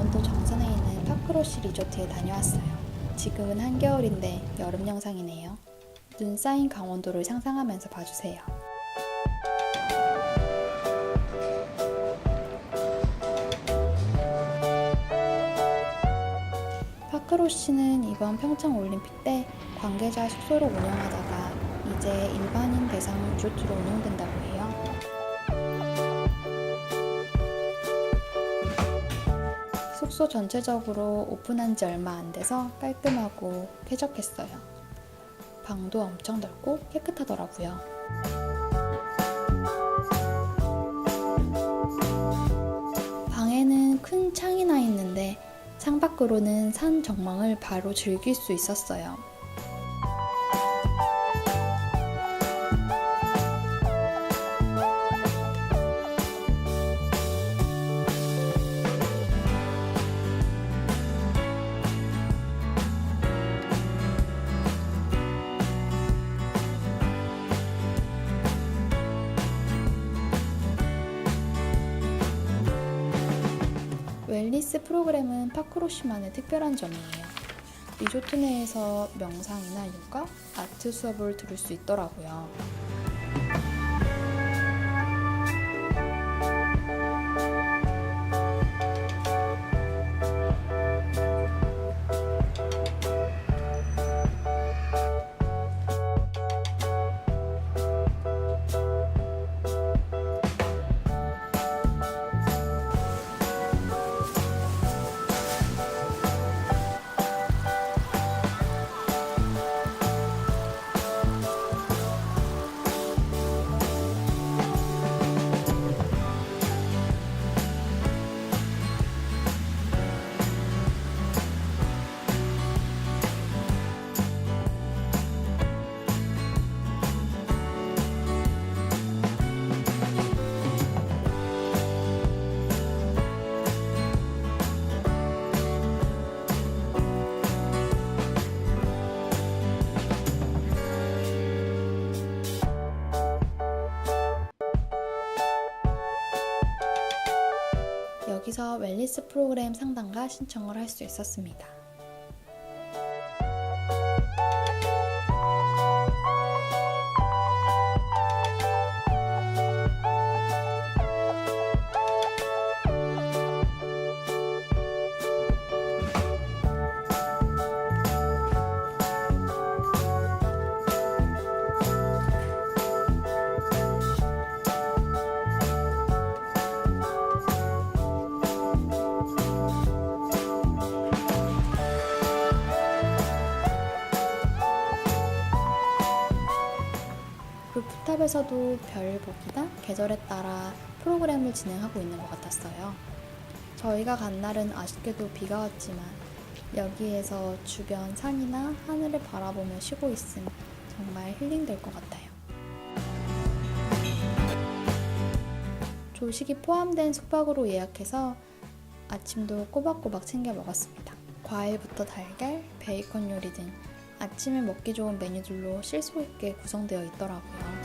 강원도 정선에 있는 파크로시 리조트에 다녀왔어요. 지금은 한겨울인데 여름 영상이네요. 눈 쌓인 강원도를 상상하면서 봐주세요. 파크로시는 이번 평창 올림픽 때 관계자 숙소로 운영하다가 이제 일반인 대상 리조트로 운영된다고 숙소 전체적으로 오픈한 지 얼마 안 돼서 깔끔하고 쾌적했어요. 방도 엄청 넓고 깨끗하더라고요. 방에는 큰 창이 나 있는데 창 밖으로는 산 정망을 바로 즐길 수 있었어요. 웰니스 프로그램은 파크로시만의 특별한 점이에요. 리조트 내에서 명상이나 요가, 아트 수업을 들을 수 있더라고요. 여기서 웰니스 프로그램 상담과 신청을 할 수 있었습니다. 탑에서도 별 보기나 계절에 따라 프로그램을 진행하고 있는 것 같았어요. 저희가 간 날은 아쉽게도 비가 왔지만 여기에서 주변 산이나 하늘을 바라보며 쉬고 있음 정말 힐링될 것 같아요. 조식이 포함된 숙박으로 예약해서 아침도 꼬박꼬박 챙겨 먹었습니다. 과일부터 달걀, 베이컨 요리 등 아침에 먹기 좋은 메뉴들로 실속 있게 구성되어 있더라고요.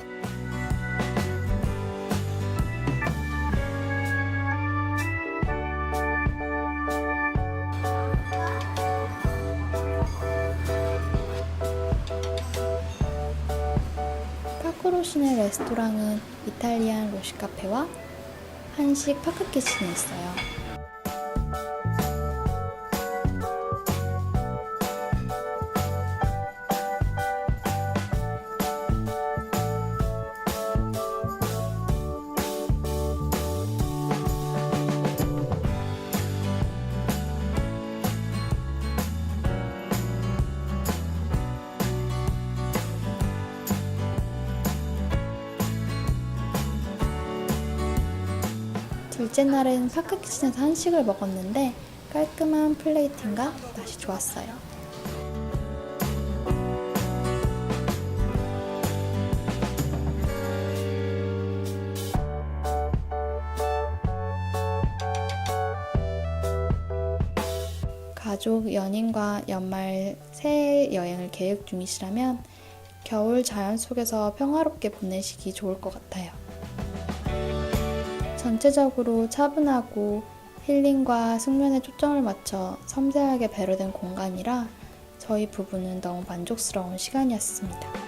파크로시네 레스토랑은 이탈리안 로시 카페와 한식 파크 키친이 있어요. 둘째 날은 파크 키친에서 한식을 먹었는데 깔끔한 플레이팅과 맛이 좋았어요. 가족, 연인과 연말 새해 여행을 계획 중이시라면 겨울 자연 속에서 평화롭게 보내시기 좋을 것 같아요. 전체적으로 차분하고 힐링과 숙면에 초점을 맞춰 섬세하게 배려된 공간이라 저희 부부는 너무 만족스러운 시간이었습니다.